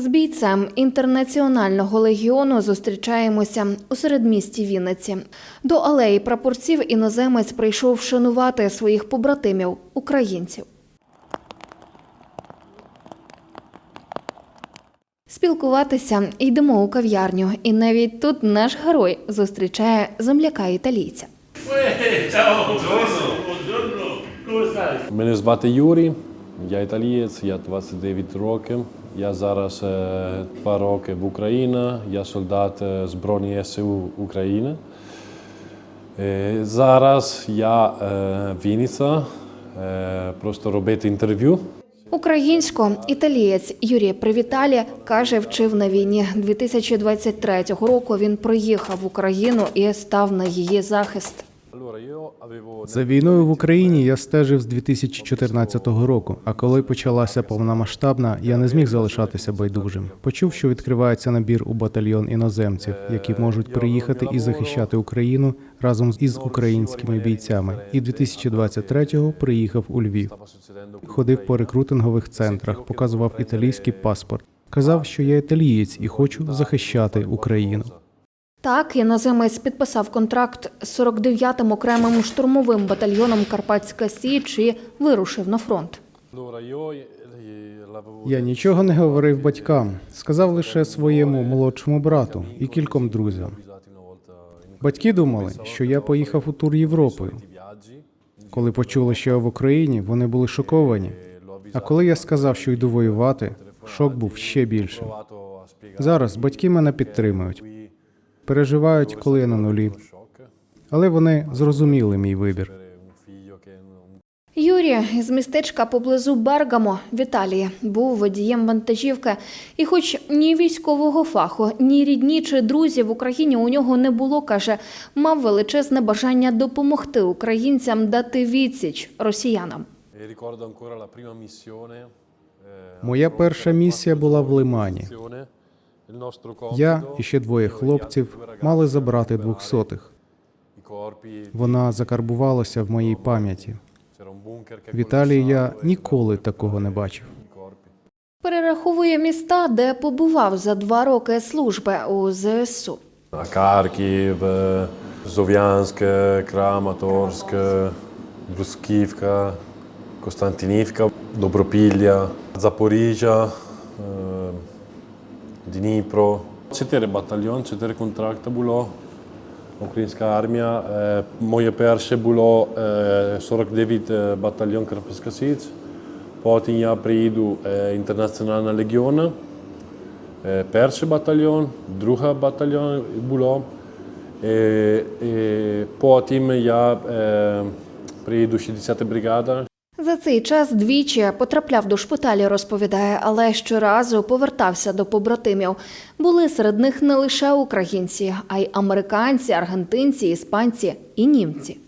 З бійцем інтернаціонального легіону зустрічаємося у середмісті Вінниці. До алеї прапорців іноземець прийшов вшанувати своїх побратимів українців. Спілкуватися йдемо у кав'ярню, і навіть тут наш герой зустрічає земляка італійця. Мене звати Юрій, я італієць, я 29 років. Я зараз е, два роки в Україні, я солдат е, Збройних СУ України. Е, Зараз я в просто робити інтерв'ю. Українсько італієць Юрій Привіталі каже, вчив на війні 2023 року. Він приїхав в Україну і став на її захист. За війною в Україні я стежив з 2014 року. А коли почалася повномасштабна, я не зміг залишатися байдужим. Почув, що відкривається набір у батальйон іноземців, які можуть приїхати і захищати Україну разом із українськими бійцями. І 2023-го приїхав у Львів. Ходив по рекрутингових центрах, показував італійський паспорт. Казав, що я італієць і хочу захищати Україну. Так, іноземець підписав контракт з 49-м окремим штурмовим батальйоном Карпатська Січ і вирушив на фронт. Я нічого не говорив батькам, сказав лише своєму молодшому брату і кільком друзям. Батьки думали, що я поїхав у тур Європою. Коли почули, що я в Україні, вони були шоковані. А коли я сказав, що йду воювати, шок був ще більшим. Зараз батьки мене підтримують, переживають, коли я на нулі, але вони зрозуміли мій вибір. Юрій з містечка поблизу Бергамо в Італії був водієм вантажівки, і, хоч ні військового фаху, ні рідні чи друзі в Україні у нього не було, каже, мав величезне бажання допомогти українцям дати відсіч росіянам. Missione. eh, Моя перша місія була в Лимані. Я і ще двоє хлопців мали забрати двохсотих. Вона закарбувалася в моїй пам'яті. В Італії я ніколи такого не бачив. Перераховує міста, де побував за два роки служби у ЗСУ. A Kharkiv, eh, Zoviansk, eh, Kramatorsk, eh, Dnipro. Četiri bataljon, četiri kontrakta bilo. Ukrajinska armija, eh, moje perše bilo eh, 49 eh, bataljon Krpskasic, potem ja prijedu eh, Internacionalna legiona, eh, perši bataljon, druga bataljon bilo. E, e, potem ja eh, prijedu 60. brigada, За цей час двічі потрапляв до шпиталі, розповідає, але щоразу повертався до побратимів. Були серед них не лише українці, а й американці, аргентинці, іспанці і німці.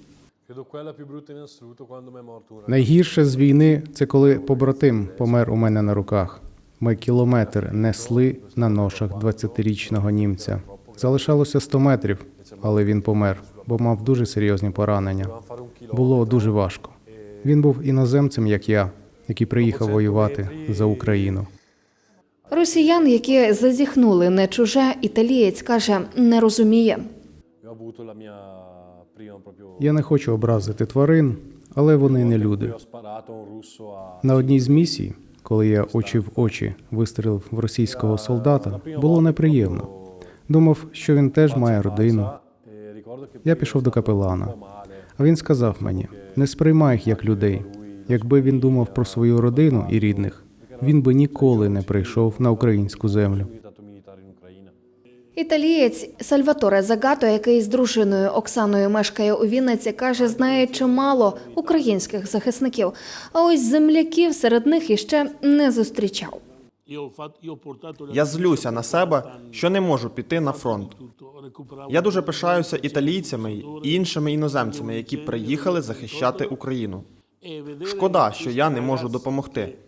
Найгірше з війни це коли побратим помер у мене на руках. Ми кілометр несли на ношах 20-річного німця. Залишалося 100 метрів, але він помер, бо мав дуже серйозні поранення. Було дуже важко. Він був іноземцем, як я, який приїхав воювати за Україну. Росіян, які зазіхнули не чуже, італієць каже, не розуміє. Я не хочу образити тварин, але вони не люди. На одній з місій, коли я очі в очі вистрілив в російського солдата, було неприємно. Думав, що він теж має родину. E Я пішов до капелана. А він сказав мені: не сприймай їх як людей. Якби він думав про свою родину і рідних, він би ніколи не прийшов на українську землю. Італієць Сальваторе Загато, який з дружиною Оксаною мешкає у Вінниці, каже, знає чимало українських захисників. А ось земляків серед них іще не зустрічав. Я злюся на себе, що не можу піти на фронт. Я дуже пишаюся італійцями і іншими іноземцями, які приїхали захищати Україну. Шкода, що я не можу допомогти.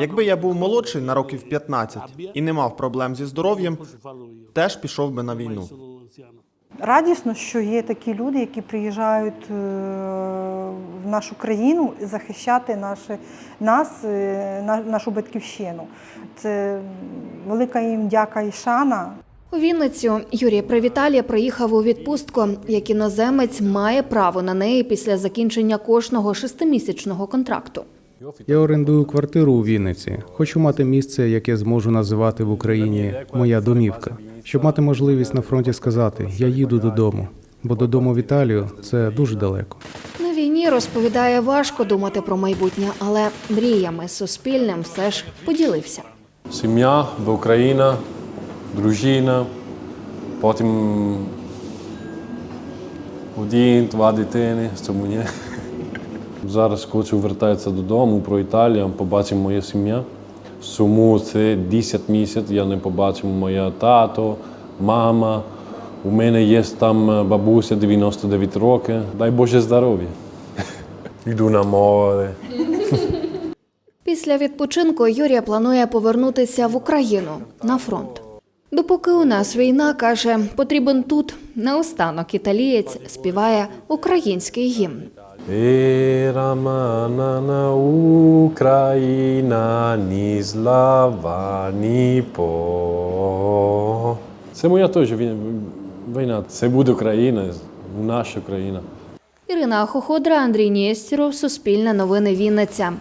Якби я був молодший на років 15 і не мав проблем зі здоров'ям, теж пішов би на війну. Радісно, що є такі люди, які приїжджають е, в нашу країну захищати наші, нас, е, на- нашу батьківщину. Це велика їм дяка і шана. У Вінницю Юрій Привіталія приїхав у відпустку. Як іноземець має право на неї після закінчення кожного шестимісячного контракту. Я орендую квартиру у Вінниці. Хочу мати місце, яке зможу називати в Україні моя домівка, щоб мати можливість на фронті сказати Я їду додому, бо додому в Італію це дуже далеко. На війні розповідає важко думати про майбутнє, але мріями з Суспільним все ж поділився. Сім'я в Україна, дружина, потім один, два дитини, тому ні. Зараз хочу вертатися додому про Італію, побачимо моя сім'я. Суму це 10 місяців, я не побачив моя тато, мама. У мене є там бабуся 99 років. Дай Боже здоров'я. Йду на море. Після відпочинку Юрія планує повернутися в Україну на фронт. Допоки у нас війна, каже, потрібен тут. Наостанок італієць співає український гімн. Era Україна, ні слава, ні по. Це моя теж вій- війна. Це буде Україна, наша країна. Ірина Хоходра, Андрій Нєстіров, Суспільне новини Вінниця.